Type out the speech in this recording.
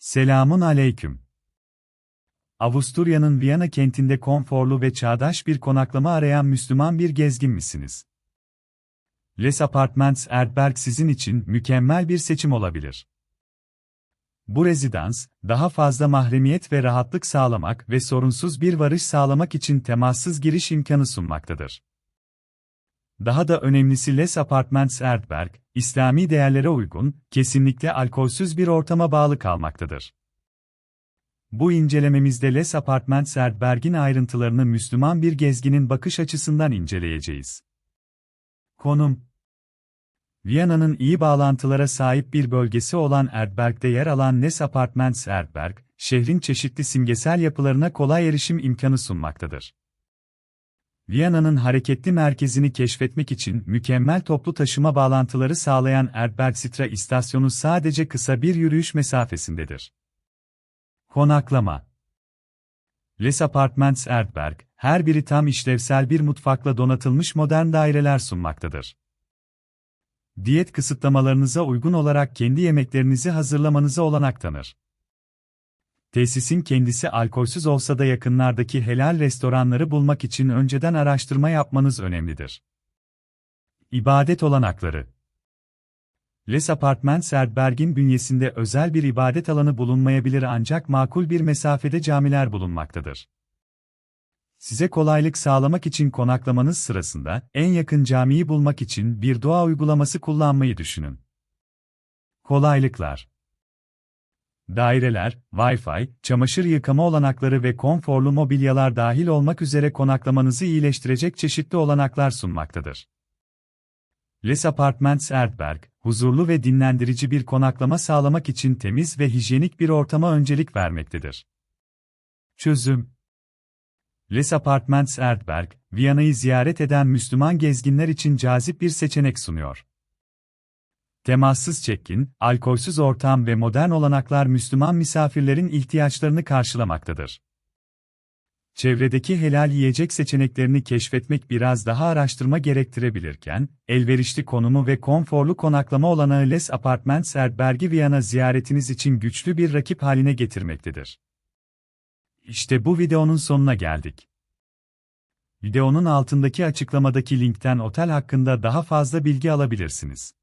Selamun aleyküm. Avusturya'nın Viyana kentinde konforlu ve çağdaş bir konaklama arayan Müslüman bir gezgin misiniz? Les Apartments Erdberg sizin için mükemmel bir seçim olabilir. Bu rezidans, daha fazla mahremiyet ve rahatlık sağlamak ve sorunsuz bir varış sağlamak için temassız giriş imkanı sunmaktadır. Daha da önemlisi Les Apartments Erdberg, İslami değerlere uygun, kesinlikle alkolsüz bir ortama bağlı kalmaktadır. Bu incelememizde Les Apartments Erdberg'in ayrıntılarını Müslüman bir gezginin bakış açısından inceleyeceğiz. Konum Viyana'nın iyi bağlantılara sahip bir bölgesi olan Erdberg'de yer alan Les Apartments Erdberg, şehrin çeşitli simgesel yapılarına kolay erişim imkanı sunmaktadır. Viyana'nın hareketli merkezini keşfetmek için mükemmel toplu taşıma bağlantıları sağlayan Erdbergstra istasyonu sadece kısa bir yürüyüş mesafesindedir. Konaklama Les Apartments Erdberg, her biri tam işlevsel bir mutfakla donatılmış modern daireler sunmaktadır. Diyet kısıtlamalarınıza uygun olarak kendi yemeklerinizi hazırlamanıza olanak tanır. Tesisin kendisi alkolsüz olsa da yakınlardaki helal restoranları bulmak için önceden araştırma yapmanız önemlidir. İbadet olanakları Les Apartments Erdberg'in bünyesinde özel bir ibadet alanı bulunmayabilir ancak makul bir mesafede camiler bulunmaktadır. Size kolaylık sağlamak için konaklamanız sırasında en yakın camiyi bulmak için bir dua uygulaması kullanmayı düşünün. Kolaylıklar Daireler, Wi-Fi, çamaşır yıkama olanakları ve konforlu mobilyalar dahil olmak üzere konaklamanızı iyileştirecek çeşitli olanaklar sunmaktadır. Les Apartments Erdberg, huzurlu ve dinlendirici bir konaklama sağlamak için temiz ve hijyenik bir ortama öncelik vermektedir. Çözüm Les Apartments Erdberg, Viyana'yı ziyaret eden Müslüman gezginler için cazip bir seçenek sunuyor. Temassız check-in, alkolsüz ortam ve modern olanaklar Müslüman misafirlerin ihtiyaçlarını karşılamaktadır. Çevredeki helal yiyecek seçeneklerini keşfetmek biraz daha araştırma gerektirebilirken, elverişli konumu ve konforlu konaklama olanağı Les Apartments Erdberg'i Viyana ziyaretiniz için güçlü bir rakip haline getirmektedir. İşte bu videonun sonuna geldik. Videonun altındaki açıklamadaki linkten otel hakkında daha fazla bilgi alabilirsiniz.